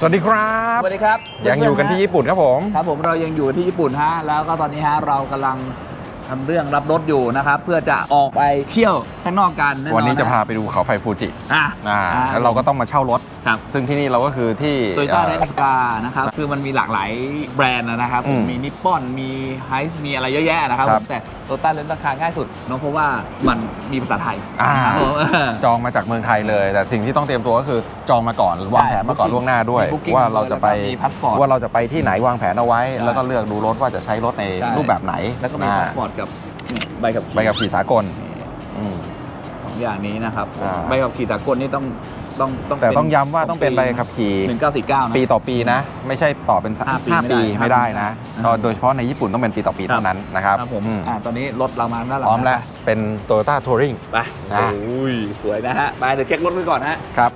สวัสดีครับสวัสดีครับยังอยู่กันที่ญี่ปุ่นครับผม ครับผมเรายังอยู่ที่ญี่ปุ่นฮะ แล้วก็ตอนนี้ฮะเรากำลัง ทำเรื่องรับรถอยู่นะครับ เพื่อจะออกไปเที่ยวข้างนอกกันแอวันนี้จะพาไปดูเขาไฟฟูจิอะอ่าแล้วเราก็ต้องมาเช่ารถ ครับ ซึ่งที่นี่เราก็คือที่ โตโยต้าเรเอ่นอสกานะครับ คือมันมีหลากหลายแบรนด์นะครับ อืมมีนิปปอน มีไฮส์มีอะไรเยอะแยะนะครับ ครับ แต่โตโยต้าเรนสกาง่ายสุดเนอะเพราะว่ามันมีภาษาไทยอ่าครับผมเออ จองมาจากเมืองไทยเลย แต่สิ่งที่ต้องเตรียมตัวก็คือจองมาก่อนวางแผนมาก่อนล่วงหน้าด้วย มี booking ว่าเราจะไปแล้วก็มี passport ว่าเราจะไปที่ไหนวางแผนเอาไว้ ใช่แล้วก็เลือกดูรถว่าจะใช้รถในใช่ รูปแบบไหนแล้วก็มีอ่าพาสปอร์ตกับนี่ ใบขับขี่ใบขับขี่สากลอืมสองอย่างนี้นะครับ อ่า ใบขับขี่สากลนี่ต้องต้องต้องแต่เป็นต้องย้ำว่าต้องเป็นใบขับขี่ หนึ่งเก้าสี่เก้านะ ปีต่อปีนะ ไม่ใช่ต่อเป็นห้าปีห้าไม่ได้ปีไม่ได้นะอ่าก็โดยเฉพาะในญี่ปุ่นต้องเป็นปีต่อปีครับ เท่านั้นนะครับครับผมอืมอ่าตอนนี้รถเรามาด้านหลัพงร้อมแล้วเป็น Toyota Touring ไปอะโอ้ยสวยนะฮะไปเดี๋ยวเช็ครถไว้ก่อนฮะ ครับ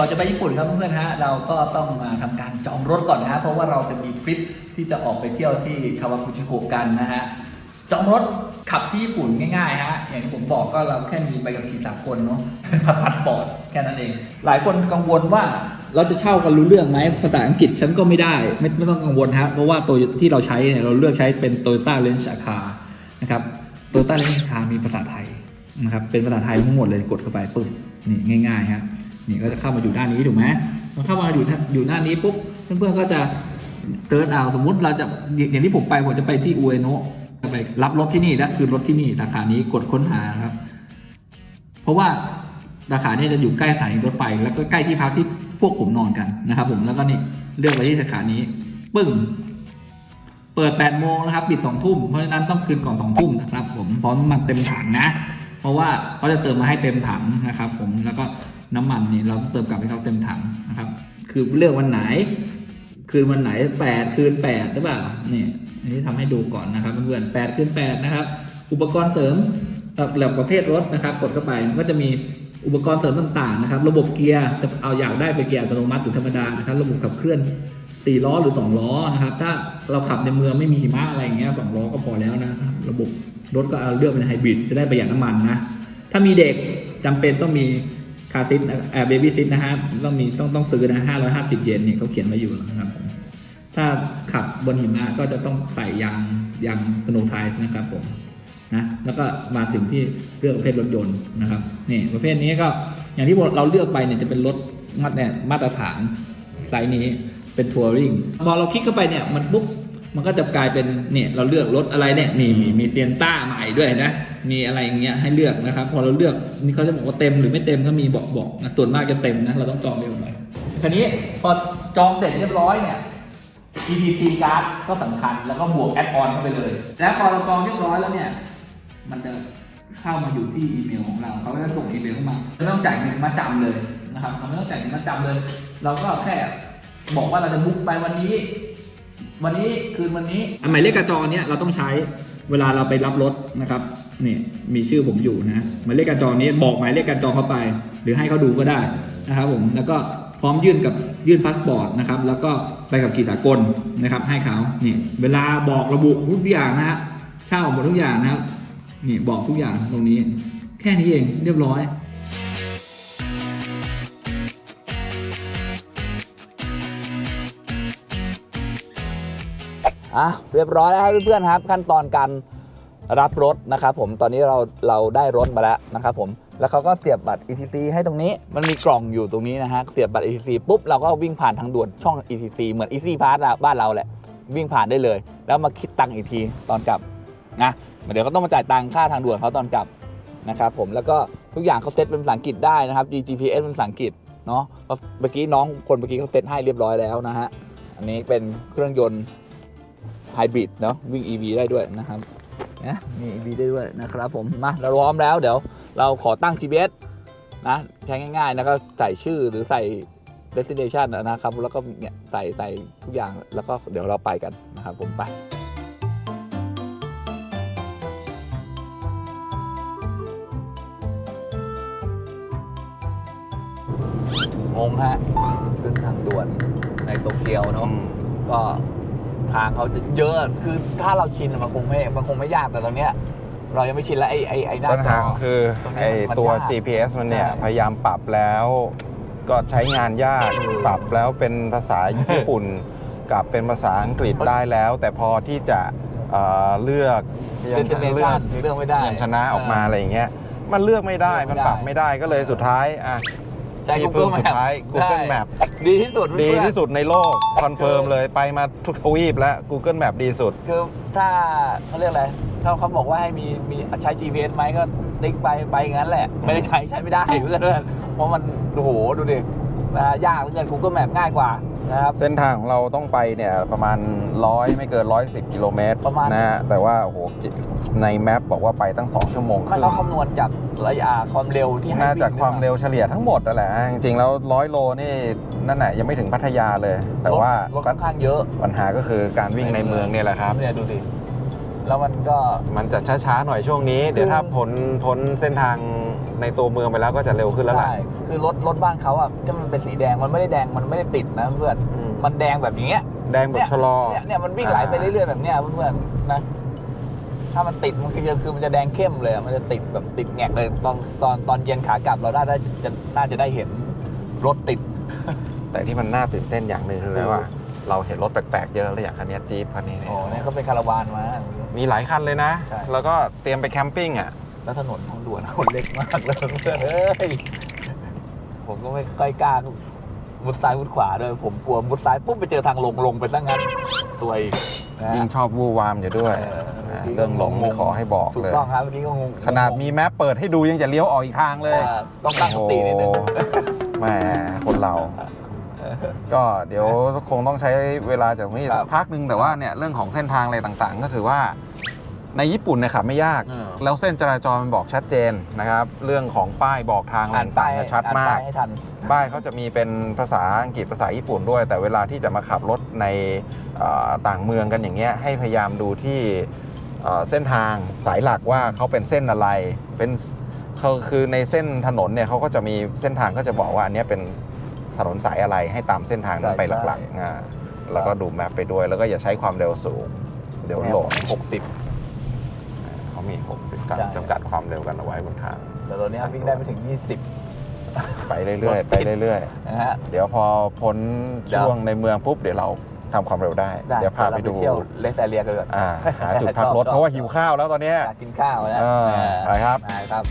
ก่อนจะไปญี่ปุ่นครับเพื่อนฮะเราก็ต้องมาทำการจองรถก่อนนะฮะเพราะว่าเราจะมีทริปที่จะออกไปเที่ยวที่คาวากุชิโกกันนะฮะจองรถขับที่ญี่ปุ่นง่ายๆฮะอย่างที่ผมบอกก็เราแค่มีใบขับขี่สากลเนาะพาสปอร์ตแค่นั้นเอง หลายคนกังวลว่าเราจะเช่ากันรู้เรื่องไหมภาษาอังกฤษฉันก็ไม่ได้ไม่ไม่ต้องกังวลฮะเพราะว่าตัวที่เราใช้เนี่ยเราเลือกใช้เป็นโตโยต้าเลนส์อาคานะครับโตโยต้าเลนส์อาคามีภาษาไทยนะครับเป็นภาษาไทยทั้งหมดเลยกดเข้าไปปุ๊บนี่ง่ายๆฮะ นี่ก็จะเข้ามาอยู่ด้านนี้ถูกไหมพอเข้ามาอยู่อยู่ด้านนี้ปุ๊บเพื่อนๆก็จะเติร์ดเอาสมมุติเราจะอย่างที่ผมไปผมจะไปที่อุเอโนะไปรับรถที่นี่และคือรถที่นี่สาขานี้กดค้นหานะครับ เพราะว่าสาขานี้จะอยู่ใกล้สถานีรถไฟ แล้วก็ใกล้ที่พักที่พวกผมนอนกันนะครับ ผมแล้วก็นี่เลือกไปที่สาขานี้ปึ้งเปิด8โมงนะครับปิด2ทุ่มเพราะฉะนั้นต้องคืนก่อน2ทุ่มนะครับ ผมพราะน้ำมันเต็มถังนะ เพราะว่าเขาจะเติมมาให้เต็มถังนะครับ ผมแล้วก็ น้ำมันนี่เราเติมกลับให้เขาเต็มถังนะครับ คือเลือกวันไหน คืนวันไหน 8 คืน 8 หรือเปล่านี่อันนี้ทำให้ดูก่อนนะครับเพื่อนๆ8คืน 8 นะครับ อุปกรณ์เสริมสำหรับประเภทรถนะครับ กดเข้าไปมันก็จะมีอุปกรณ์เสริมต่างๆนะครับ ระบบเกียร์จะเอาอยากได้เป็นเกียร์อัตโนมัติหรือธรรมดานะครับ ระบบขับเคลื่อนสี่ล้อหรือสองล้อนะครับ ถ้าเราขับในเมืองไม่มีหิมะอะไรอย่างเงี้ยสองล้อก็พอแล้วนะครับ ระบบรถก็เอาเลือกเป็นไฮบริดจะได้ประหยัดน้ำมันนะ ถ้ามีเด็กจำเป็นต้องมี คาซิทแอบเบบี้ซิทนะฮะต้องมีต้องต้องซื้อนะห้าร้อยห้าสิบเยนเนี่ยเขาเขียนไว้อยู่นะครับผมถ้าขับบนหิมะก็จะต้องใส่ยางยางสโนไทป์นะครับผมนะแล้วก็มาถึงที่เลือกประเภทรถยนต์นะครับนี่ประเภทนี้ก็อย่างที่เราเลือกไปเนี่ยจะเป็นรถมาตรมาตรฐานไซส์นี้เป็นทัวริงพอเราคลิกเข้าไปเนี่ยมันปุ๊บ มันก็จะกลายเป็นเนี่ยเราเลือกรถอะไรเนี่ยมีมีมีเซียนต้าใหม่ด้วยนะ มีอะไรอย่างเงี้ยให้เลือกนะครับ พอเราเลือกนี่เขาจะบอกว่าเต็มหรือไม่เต็มก็มีบอกบอกนะส่วนมากจะเต็มนะเราต้องจองเร็วหน่อยทีนี้พอจองเสร็จเรียบร้อยเนี่ย ETC card ก็สำคัญแล้วก็บวกแอดออนเข้าไปเลย แล้วพอเราจองเรียบร้อยแล้วเนี่ย มันจะเข้ามาอยู่ที่อีเมลของเราเขาก็จะส่งอีเมลเข้ามาไม่ต้องจ่ายเงินมาจำเลยนะครับเราไม่ต้องจ่ายเงินมาจำเลย เราก็แค่บอกว่าเราจะบุ๊กไปวันนี้ วันนี้คืนวันนี้หมายเลขกระจองเนี่ยเราต้องใช้เวลาเราไปรับรถนะครับนี่มีชื่อผมอยู่นะหมายเลขกระจองนี้บอกหมายเลขกระจองเข้าไป หรือให้เขาดูก็ได้นะครับผมแล้วก็พร้อมยื่นกับยื่นพาสปอร์ตนะครับแล้วก็ใบขับขี่สากลนะครับให้เขานี่เวลาบอกระบุทุกอย่างนะฮะเช่าหมดทุกอย่างนะครับนี่บอกทุกอย่างตรงนี้ แค่นี้เองเรียบร้อย อะเรียบร้อยแล้วครับเพื่อนๆครับ ขั้นตอนการรับรถนะครับผมตอนนี้เราเราได้รถมาแล้วนะครับผมแล้วเขาก็เสียบบัตร ETC ให้ตรงนี้มันมีกล่องอยู่ตรงนี้นะฮะเสียบบัตร ETC ปุ๊บเราก็วิ่งผ่านทางด่วนช่อง ETC เหมือน Easy Pass บ้านเราแหละ วิ่งผ่านได้เลย แล้วมาคิดตังค์อีกทีตอนกลับนะเดี๋ยวก็ต้องมาจ่ายตังค่าทางด่วนเขาตอนกลับนะครับผมแล้วก็ทุกอย่างเขาเซตเป็นภาษาอังกฤษได้นะครับ GPS เป็นภาษาอังกฤษเนาะเพราะเมื่อกี้น้องคนเมื่อกี้เขาเซตให้เรียบร้อยแล้วนะฮะอันนี้เป็นเครื่องยนต์ ไฮบริดเนาะวิ่ง EV ได้ด้วยนะครับนะมี EV ได้ด้วยนะครับผมมาเราพร้อมแล้วเดี๋ยวเราขอตั้ง GPS นะใช้ง่ายๆนะก็ใส่ชื่อหรือใส่ destination นะครับแล้วก็เนี่ยใส่ใส่ทุกอย่างแล้วก็เดี๋ยวเราไปกันนะครับผมไปงงฮะขึ้นทางด่วนในโตเกียวเนาะก็ ทางเขาจะเยอะ คือถ้าเราชินอะมันคงไม่ มันคงไม่ยากแต่ตอนเนี้ยเรายังไม่ชินแล้วไอ้ไอ้ไอ้หน้าปัญจหาอคือตรงนี้ไอ้มันตัวยาก GPS มันเนี่ย ใช่ พยายามปรับแล้ว ก็ใช้งานยากอืมปรับแล้วเป็นภาษาญี่ปุ่น กับเป็นภาษาอังกฤษได้แล้ว แต่พอที่จะเอ่อเลือกเดนเนเลืชั่อกนเรื่องไม่ได้ ยันชนะออกมาอะไรอย่างเงี้ยมันเลือกไม่ได้เลือกไม่มันได้ ปรับไม่ได้ก็เลยสุดท้ายอะใช้ ที่ Google พึ่งสุด Map ท้าย Google ได้ Map ดีที่สุดดีเพื่อนที่สุดในโลกคอนเฟิร์มเลยไปมาทุกทวีปแล้ว Google Map ดีสุด คือถ้าเขาเรียกอะไรถ้าเขาบอกว่าให้มีมีใช้ GPS ไหมก็ติ๊กไปไปงั้นแหละ ไม่ได้ใช้ใช้ไม่ได้เพื่อนเพื่อนเพราะมันโอ้โหดูดิ นะฮะยากเหลือเกิน Google Map ง่ายกว่านะครับ เส้นทางของเราต้องไปเนี่ยประมาณร้อยไม่เกิน 110 กิโลเมตรประมาณ นะฮะแต่ว่าโอ้โหในแมปบอกว่าไปตั้ง 2 ชั่วโมงคมันรึ่งต้องคำนวณจากระยะความเร็วที่ให้น่าจะงความเร็วเฉลี่ยทั้งหมดนั่นแหละจริงๆแล้วร้อยโลนี่นั่นแหละยังไม่ถึงพัทยาเลย แต่ว่ารถค่อนข้างเยอะปัญหาก็คือการวิ่งในเมืองเนี่ยแหละครับ เนี่ยดูดิ แล้วมันก็มันจะช้าๆหน่อยช่วงนี้ เดี๋ยวถ้าพ้นพ้นเส้นทางในตัวเมืองไปแล้วก็จะเร็วขึ้นแล้วล่ะ ใช่คือรถรถบ้านเขาอะที่มันเป็นสีแดงมันไม่ได้แดงมันไม่ได้ติดนะเพื่อนอืม มันแดงแบบนี้ยแดงแบบชะลอ เนี่ยเนี่ยมันวิ่งไหลไปเรื่อยๆแบบเนี้ยเพื่อนๆนะ ถ้ามันติดมันคือคือมันจะแดงเข้มเลยอะมันจะติดแบบติดแงกเลยตอนตอนตอนเย็นขากลับเราได้ได้จะน่าจะได้เห็นรถติด แต่ที่มันน่าตื่นเต้นอย่างหนึ่งคืออะไรว่า เราเห็นรถแปลกๆเยอะเลยอย่างคันเนี้ยจี๊ปคันนี้เนี่ยโอ้เนี่ยเขาเป็นคาราวานมา มีหลายคันเลยนะ ใช่ แล้วก็เตรียมไปแคมปิ้งอะ แล้วถนนทางด่วนคนเล็กมากเลยเพื่อนเอ้ยผมก็ไม่ค่อยกล้ามุดซ้ายมุดขวาด้วยผมกลัวมุดซ้ายปุ๊บไปเจอทางลงลงไปซะงั้นสวยอีกนะยิ่งชอบวูวามอยู่ด้วยเอออ่าเรื่องหลงไม่ขอให้บอกถูกเลย ต้องครับวันนี้ก็งงขนาดมีแมปเปิดให้ดูยังจะเลี้ยวออกอีกทางเลยอ่าต้องตั้งสตินิดนึง โอ้โหแหมคนเรา ก็เดี๋ยวคงต้องใช้เวลาจากตรงนี้ครัสับกพักหนึ่งแต่ว่าเนี่ยเรื่องของเส้นทางอะไรต่างๆ ก็ถือว่าในญี่ปุ่นเนี่ยขับไม่ยากอืมแล้วเส้นจราจรมันบอกชัดเจนนะครับเรื่องของป้ายบอกทางอะไรอ่านต่าป้างยๆเนี่ยชัดอ่านมาป้ากยให้ทันป้ายเขาจะมีเป็นภาษาอังกฤษภาษาญี่ปุ่นด้วย แต่เวลาที่จะมาขับรถในเอ่อต่างเมืองกันอย่างเงี้ยให้พยายามดูที่เอ่อเส้นทางสายหลักว่าเขาเป็นเส้นอะไรเป็นเขาคือในเส้นถนนเนี่ยเขาก็จะมีเส้นทางก็จะบอกว่าอันเนี้ยเป็น ถนนสายอะไรให้ตามเส้นทางนั้นใช่ไปหลักใช่ๆอ่าแล้วก็ดูแมปไปด้วย แล้วก็อย่าใช้ความเร็วสูง เดี๋ยวหลงหกสิบเขามี 60การใช่ จำกัดความเร็วกันเอาไว้บนทาง แต่ตอนนี้วิ่งได้ไม่ถึง 20 ไปเรื่อยๆ ไปเรื่อยๆนะฮะเดี๋ยวพอพ้นเดี๋ยวช่วงในเมืองปุ๊บ เดี๋ยวเราทำความเร็วได้ ได้เดี๋ยวพาไปดูเเที่ยวเลสเตเลียกันก่อน อ่าหาจุดพักรถ ชอบ เพราะว่าหิวข้าวแล้วตอนเนี้ยอยากกินข้าวนะเออเออไปครับได้ครับ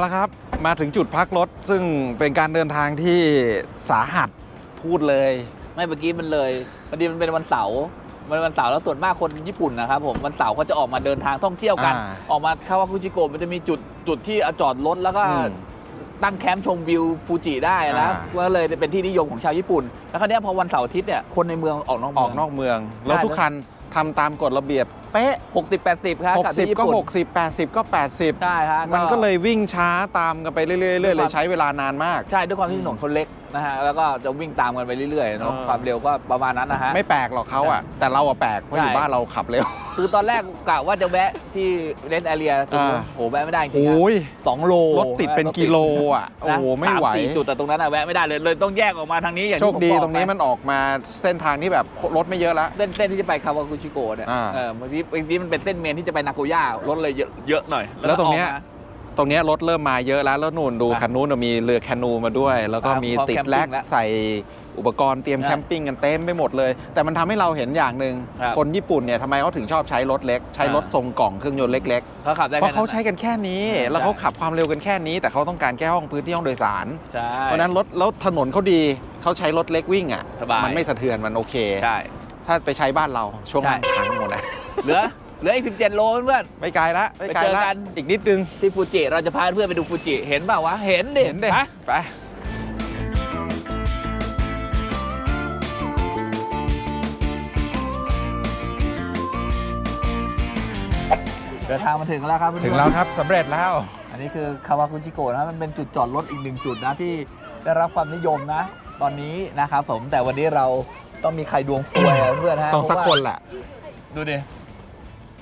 แล้วครับ มาถึงจุดพักรถ ซึ่งเป็นการเดินทางที่สาหัสพูดเลย ไม่เมื่อกี้มันเลยพอดีมันเป็นวันเสาร์มันเป็นวันเสาร์แล้วส่วนมากคนญี่ปุ่นนะครับผมวันเสาร์เขาจะออกมาเดินทางท่องเที่ยวกัน อ่าออกมาคาวากุจิโกะมันจะมีจุดจุดที่จอดรถแล้วก็อืมตั้งแคมป์ชมวิวฟูจิได้นะอ่า ก็เลยเป็นที่นิยมของชาวญี่ปุ่น แล้วคราวเนี้ยพอวันเสาร์อาทิตย์เนี่ยคนในเมืองออกนอกอเมือกนอกเมืองแล้วได้ทุกคันทำตามกฎระเบียบ เป๊ะหกสิบแปดสิบครับบที่60 ญี่ก็ ปุ่น60 80 ก็ 80 ใช่ฮะมันก็เลยวิ่งช้าตามกันไปเรื่อยๆเรื่อยๆด้วยเลควายมใช้เวลานานมาก ใช่ด้วยความที่ถนนเขาเล็ก นะฮะแล้วก็จะวิ่งตามกันไปเรื่อยๆเนาะเออ ความเร็วก็ประมาณนั้นนะฮะ ไม่แปลกหรอกเขาอะ แต่เราอะแปลกเพราะอยู่ใช่บ้านเราขับเร็ว คือตอนแรกกะว่าจะแวะที่เรนแอเรียตรงนู้นอ่า โหแวะไม่ได้จริงๆอะโอ้ยสองโลรถติดเป็นกิโลอะ โอ้นะโหไม่สาไหวสี่จุดแต่ตรงนั้นอะแวะไม่ได้เลยเลยต้องแยกออกมาทางนี้อย่างโชที่คผมดีบอกตรงนี้ไป มันออกมาเส้นทางที่แบบรถไม่เยอะแล้วเส้นเส้นที่จะไปคาวากุชิโกะเนี่ยอ่าเออบางทีบางทีมันเป็นเส้นเมนที่จะไปนาโกย่ารถเลยเยอะเยอะหน่อยแล้วตรงเนี้ย ออกมา ตรงเนี้ยรถเริ่มมาเยอะแล้วแล้วนู่นดูอะคันนู้นมีเรือแคนูมาด้วย แล้วก็ครับมีพร้อมติดแคมปิ้งแลกแล้วใส่อุปกรณ์เตรียมอะแคมปิ้งกันเต็มไปหมดเลย แต่มันทำให้เราเห็นอย่างหนึ่งครับคนญี่ปุ่นเนี่ยทำไมเขาถึงชอบใช้รถเล็ก ใช้อะรถทรงกล่องเครื่องยนต์เล็กเขาขับได้ๆเพราะแค่เขานั้นใช้กันแค่นี้อืมแล้วเขาใช่ขับความเร็วกันแค่นี้ แต่เขาต้องการแค่ห้องพื้นที่ห้องโดยสาร ใช่ เพราะฉะนั้นรถแล้วถนนเขาดีเขาใช้รถเล็กวิ่งอะสบาย มันไม่สะเทือนมันโอเค ใช่ ถ้าไปใช้บ้านเราช่วงใช่ล่างพังหมดนะ เหลือ เหลืออีก 17 โลเพื่อน ไม่ไกลละไม่ไกลไปเจอละกัน อีกนิดนึง ๆที่ฟูจิเราจะพาเพื่อนไปดูฟูจิเห็นเปล่าวะ เห็นดิเห็นเด็ฮะไป เดินทางมาถึงแล้วครับเพื่อนๆ ถึงแล้วครับสำเร็จแล้ว อันนี้คือคาวาคุจิโกะนะมันเป็นจุดจอดรถอีกหนึ่งจุดนะที่ได้รับความนิยมนะ ตอนนี้นะครับผมแต่วันนี้เราต้องมีใครดวงซวยอะเพื่อนฮะต้องสักเพคราะนว่าแหละดูดิ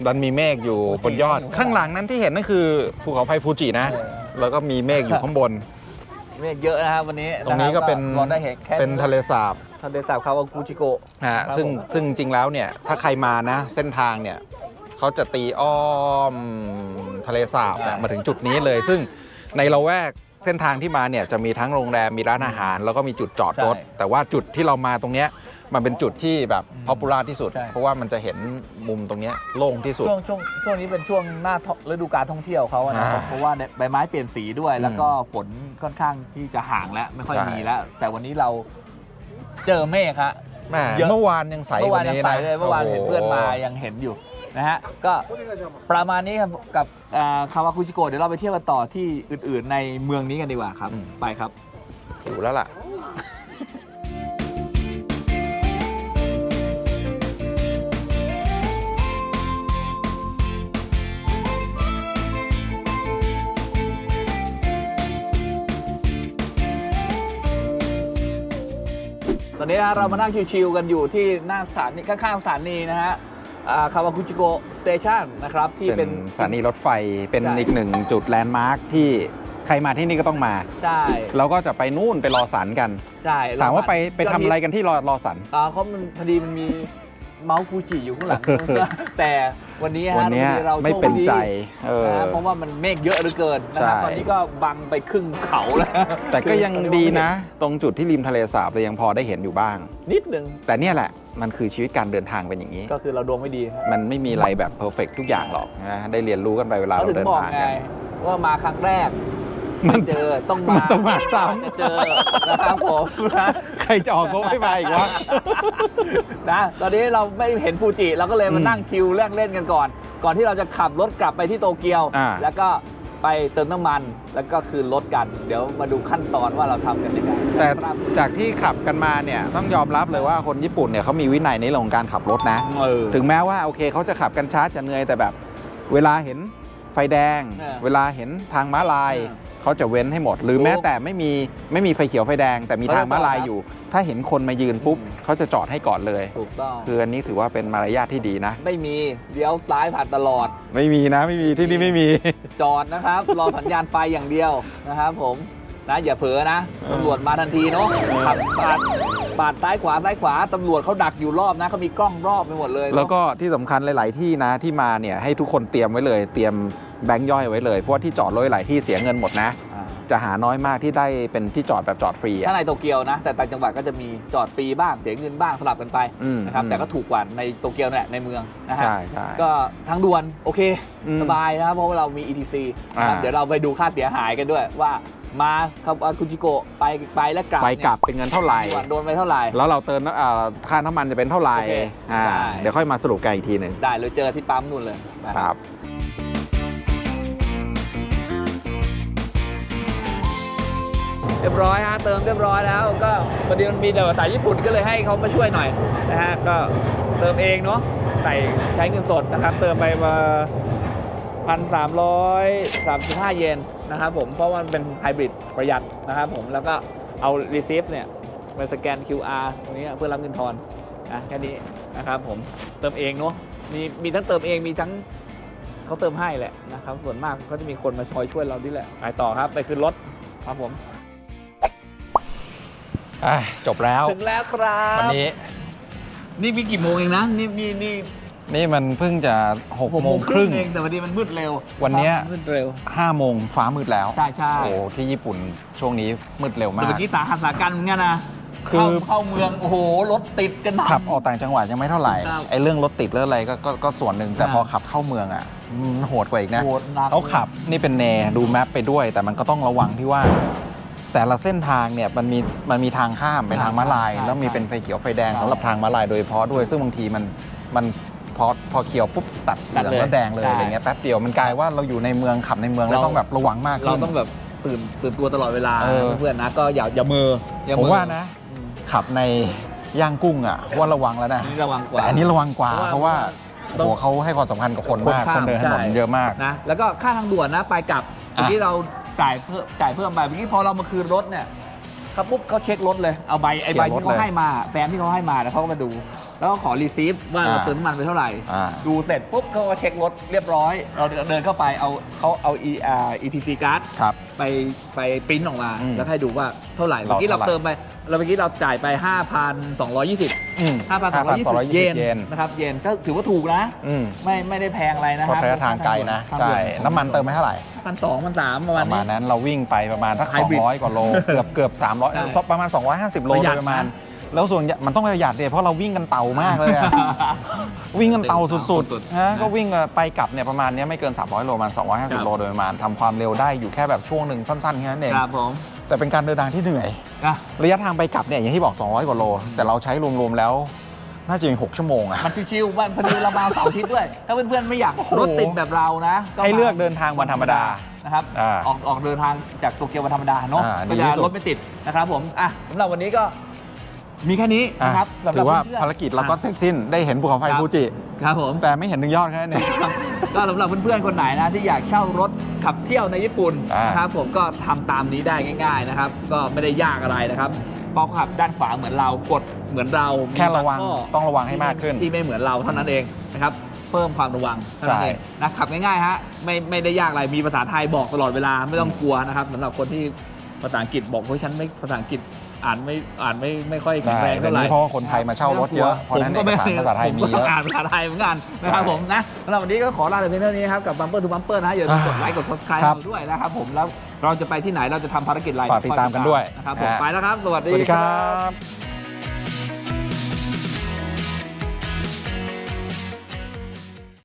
ดันมีเมฆอยู่ฟูจิบนยอดอยู่ข้าข้างงหหลัลังงนั้นที่เห็นนั่นคือภูเขาไฟฟูจินะเออแล้วก็มีเมฆอยู่ข้างบน เมฆเยอะนะครับวันนี้ตรงนี้ก็เป็นมองได้เห็นแค่เป็นทะเลสาบทะเลสาบคาวากุจิโกะฮะครับซึ่งผมซึ่งจริงแล้วเนี่ยถ้าใครมานะ เส้นทางเนี่ยเขาจะตีอ้อมทะเลสาบเนี่ยมาถึงจุดนี้เลย ซึ่งในละแวกเส้นทางที่มาเนี่ยจะมีทั้งโรงแรมมีร้านอาหาร แล้วก็มีจุดจอดรถ แต่ว่าจุดที่เรามาตรงเนี้ย มันเป็นจุดที่แบบพ o p ปูล่าที่สุด ใช่ เพราะว่ามันจะเห็นมุมตรงเนี้ยโล่งที่สุด ช่วงช่วงช่วงนี้เป็นช่วงหน้าท่องฤดูการท่องเที่ยวเขาอะนะครับอ่าเพราะว่าใบไม้เปลี่ยนสีด้วย แล้วก็ฝนค่อนข้างที่จะห่างแล้วไม่ค่อยใช่ มีแล้ว แต่วันนี้เราเจอเมฆฮะแม่เยอะ เมื่อวานยังใสเมื่อกวานว่ายังนี้ใสนะเลยเมื่อวานเห็นเพื่อนมาโโหยังเห็นอยู่นะฮะก็ประมาณนี้ครับกับคาวาคุจิโกะเดี๋ยวเราไปเที่ยวกันต่อที่อื่นๆในเมืองนี้กันดีกว่าครับ ไปครับหิวแล้วล่ะ อนนี้นะเรามานั่งชิวๆกันอยู่ที่หน้าสถานีข้างๆสถานีนะฮะคาวาคุจิโกสเตชันนะครับที่เป็เป็นนสถานีรถไฟเป็นใช่อีกหนึ่งจุดแลนด์มาร์คที่ใครมาที่นี่ก็ต้องมาใช่เราก็จะไปนู่นไปรอสันกันใช่ถามว่าไปไปทำอะไรกันที่รอรอสันอ่าเขามันพอดีมันมี เมาส์ฟูจิอยู่ข้างหลัง แต่วันนี้ฮะวันเนี้ยเราไม่โชคเป็นดีใจเออนะฮะเพราะว่ามันเมฆเยอะเหลือเกินนะครับใช่ ตอนนี้ก็บังไปครึ่งเขาแล้วแต่ก็ยังดีนะ ตรงจุดที่ริมทะเลสาบเรายังพอได้เห็นอยู่บ้าง นิดหนึ่งแต่เนี่ยแหละมันคือชีวิตการเดินทางเป็นอย่างนี้ ก็คือเราดวงไม่ดีมันไม่มีอะไรแบบเพอร์เฟกทุกอย่างหรอกนะได้เรียนรู้กันไปเวลาเขาเราถึงเดินบอกทางไงกัน ว่ามาครั้งแรก มันไม่เจอต้องมามันต้องมาซ้ำ จะเจอนะครับผมนะใครจะออกก็ไม่มาอีกวะ นะตอนนี้เราไม่เห็นฟูจิเราก็เลยมาอืมนั่งชิลแลกเล่นกันก่อน ก่อนที่เราจะขับรถกลับไปที่โตเกียว อ่า แล้วก็ไปเติมน้ำมันแล้วก็คืนรถกัน เดี๋ยวมาดูขั้นตอนว่าเราทำกันยังไงแต่ครับจากที่ขับกันมาเนี่ยต้องยอมรับเลยว่าคนญี่ปุ่นเนี่ยเขามีวินัยในเรื่องของการขับรถนะ เออ ถึงแม้ว่าโอเคเขาจะขับกันช้าจะเหนื่อยแต่แบบ เวลาเห็น ไฟแดง เออเวลาเห็นทางม้าลาย เออเขาจะเว้นให้หมด หรือถูกแม้แต่ไม่มีไม่มีไฟเขียวไฟแดง แต่มีเขาจะทางม้าลายจอดครับอยู่ ถ้าเห็นคนมายืนปุ๊บอืม เขาจะจอดให้ก่อนเลย ถูกต้อง คืออันนี้ถือว่าเป็นมารยาทที่ดีนะ ไม่มีเลี้ยวซ้ายผ่านตลอด ไม่มีนะไม่มีที่นี่ไม่มี จอดนะครับ รอสัญญาณไฟอย่างเดียวนะครับผมนะอย่าเผลอนะตำรวจมาทันทีเนาะขับปาด ปาดซ้ายขวาซ้ายขวาตำรวจเขาดักอยู่รอบนะเขามีกล้องรอบไปหมดเลยเนอะแล้วก็ที่สำคัญหลาย ๆ ที่นะที่มาเนี่ยให้ทุกคนเตรียมไว้เลย เตรียมแบงค์ย่อยไว้เลยเพราะว่าที่จอดรถหลายที่เสียเงินหมดนะอ่าจะหาน้อยมากที่ได้เป็นที่จอดแบบจอดฟรีอะถ้าในโตเกียวนะ แต่ต่างจังหวัดก็จะมีจอดฟรีบ้างเสียเงินบ้างสลับกันไปอืมนะครับอืมแต่ก็ถูกกว่าในโตเกียวเนี่ยในเมืองนะฮะใช่ใช่ก็ทางด่วนโอเคอืมสบายนะครับเพราะว่าเรามี ETC นะครับอ่าเดี๋ยวเราไปดูค่าเสียหายกันด้วยว่า มาครับคุจิโกะไปไปและกลับไปเนี่ยกลับเป็นเงินเท่าไหร่ด่วนโดนไปเท่าไหร่ แล้วเราเติมน้ำอ่าค่าน้ำมันจะเป็นเท่าไหร่โอเคอ่าได้ เดี๋ยวค่อยมาสรุปกันอีกทีหนึ่งได้เลยเจอที่ปั๊มนู่นเลยไป ครับ เรียบร้อยฮะเติมเรียบร้อยแล้วก็พอดีมันมีแต่ภาษาญี่ปุ่นก็เลยให้เขามาช่วยหน่อยนะฮะก็เติมเองเนาะใส่ใช้เงินสดนะครับ เติมไปมา พันสามร้อยสามสิบห้าเยนนะครับผม เพราะว่ามันเป็นไฮบริดประหยัดนะครับผม แล้วก็เอา receipt เนี่ยไปสแกน QR ตรงนี้เพื่อรับเงินทอนนะแค่นี้นะครับผม เติมเองเนาะ มีมีทั้งเติมเองมีทั้งเขาเติมให้แหละนะครับ ส่วนมากก็จะมีคนมาชอยช่วยเราดิแหละ ไปต่อครับ ไปขึ้นรถครับผมอะจบแล้ว ถึงแล้วครับ วันนี้ นี่มีกี่โมงเองนะ นี่นี่นี่ นี่มันเพิ่งจะ6กหกโมงครึ่งเองแต่วันนี้มันมืดเร็ววันเนี้ยมืดเร็วห้าโมงฟ้ามืดแล้ว ใช่ใช่โอ้ที่ญี่ปุ่นช่วงนี้มืดเร็วแต่มาเมื่กอกี้สาหัสสากันเหมือนกันนะคือเข้าเข้าเมืองโอ้โหรถติดกันหนักขับออกต่างจังหวัดยังไม่เท่าไหร่ครับไอ้เรื่องรถติดเรื่องอะไรก็ก็ก็ส่วนหนึ่งแต่ครับพอขับเข้าเมืองอะมันโหดกว่าอีกนะโหดหนักเขาขับนี่เป็นแนดูแมปไปด้วย แต่มันก็ต้องระวังที่ว่า แต่ละเส้นทางเนี่ยมันมีมันมีทางข้ามเป็นทางม้าลายใช่แล้วมีใช่เป็นไฟเขียวไฟแดงใช่สำหรับทางม้าลายโดยเฉพาะด้วย ซึ่งบางทีมันมัน พอพอเขียวปุ๊บตัดเหตัดลืองเลยแล้วแดงเลยใช่อะไรเงี้ยแป๊บเดียวมันกลายว่าเราอยู่ในเมืองขับในเมืองแล้วเราต้องแบบระวังมากขึ้นเราต้องแบบตื่นตื่นตัวตลอดเวลาเออ เพื่อนๆนะก็อย่าอย่ามืออย่าผมมือว่านะอืมขับในย่างกุ้งอะว่าระวังแล้วนะอันนี้ระวังกว่า แต่อันนี้ระวังกว่า เพเพราะราะว่าว่าต้องโอ้โหเขาให้ความสำคัญกับคนมากคนข้ามคนเดินถนนใช่ เยอะมาก นะแล้วก็ค่าทางด่วนนะไปกลับอะ เมื่อกี้เราจ่ายเพิ่มจ่ายเพิ่มไปเมื่อกี้พอเรามาคืนรถเนี่ยเขาปุ๊บเขาเช็ครถเลยเอาใบไอ้ใบเขียนรถที่เขาเลยให้มาแฟมที่เขาให้มาแล้วเขาก็มาดู แล้วก็ขอรีซีฟว่าเราอ่าเติมน้ำมันไปเท่าไหร่ อ่า ดูเสร็จปุ๊บเขาก็เช็ครถเรียบร้อย เราเดินเข้าไปเอาเขาเอา e r etc card ครับ ไปไปปริ้นออกมา อืมแล้วให้ดูว่าเท่าไหร่เราเมื่อกี้เราเท่าไหร่ เติมไป เราเมื่อกี้เราจ่ายไป 5,220 อืม5,220 เยนเยนนะครับเยนก็ถือว่าถูกนะ อืมไม่ไม่ได้แพงอะไรนะเพราะระยะทางไกลนะ ใช่ น้ำมันเติมไปเท่าไหร่ พันสองพันสามประปมาณระมานี้ ณนั้นเราวิ่งไปประมาณสักไฮบริด200 กว่าโล เกือบเกือบใช่300ประมาณ 250 โลประหยัดโดยประมาณนะ แล้วส่วนใหญ่มันต้องประหยัดเนี่ยเพราะเราวิ่งกันเต่ามากเลยอะ วิ่งกันเต่าสุดสุดๆๆนะนะก็วิ่งไปกลับเนี่ยประมาณเนี้ยไม่เกิน 300 โลประมาณครับ250โลโดยประมาณทำความเร็วได้อยู่แค่แบบช่วงหนึ่งสั้นๆแค่นั้นเองครับผมแต่เป็นการเดินทางที่เหนื่อย อะระยะทางไปกลับเนี่ยอย่างที่บอก 200 กว่าโล แต่เราใช้รวมๆแล้ว น่าจะมี6ชั่วโมงอะ มันชิวๆวันพอดีเรามาเสาร์อาทิตย์ด้วย ถ้าเพื่อนๆไม่อยากโอ้โหรถติดแบบเรานะให้เลือกเดินทางวันธรรมดานะครับอ่าออกออกเดินทางจากโตเกียววันธรรมดาเนาะอ่าก็ดีจะที่สุด รถไม่ติดนะครับผมอะสำหรับวันนี้ก็ มีแค่นี้อะนะครับสำหถือว่าเพื่อนๆภารกิจเราก็อะเสร็จสิ้นได้เห็นภูเขาไฟครับฟูจิ ครับผม แต่ไม่เห็นถึงยอดแค่นั้นเองก็สำหรับเพื่อนๆ คนไหนนะที่อยากเช่ารถขับเที่ยวในญี่ปุ่นอ่าน นะครับผมก็ทำตามนี้ได้ง่าย ๆนะครับ ก็ไม่ได้ยากอะไรนะครับพอขับด้านขวาเหมือนเรากดเหมือนเราแค่ระวังมีบข้ต้องระวังให้มากขึ้น ที่ไม่เหมือนเราเท่านั้นเองนะครับเพิ่มความระวังเท่านั้นเองใช่นะขับง่ายๆฮะไม่ไม่ได้ยากอะไรมีภาษาไทยบอกตลอดเวลาไม่ต้องกลัวนะครับสำหรับคนที่ภาษาอังกฤษบอกเฮ้ยฉันไม่ภาษาอังกฤษ อ่านไม่อ่านไม่ไม่ค่อยแข็งได้แรงแต่เท่าไหร่นี้เพราะว่าคนไทยมาเช่ารถเยอะเพราะฉะนั้นผมก็เอกสารไม่ภาษาไทยมีเยอะผก็อ่านภาษาไทยเหมือนกันนะครับใช่ผมนะสำหรับวันนี้ก็ขอลาไปเพียงเท่านี้ครับกับบัมเปอร์ทูบัมเปอร์นะฮะอย่าลืมกดไลค์กด subscribe ครับเราด้วยนะครับผมแล้วเราจะไปที่ไหนเราจะทำภารกิจอะไรฝากติดตามกันด้วยนะครับผมฮะไปแล้วครับ สวัสสดีวัสดีครับ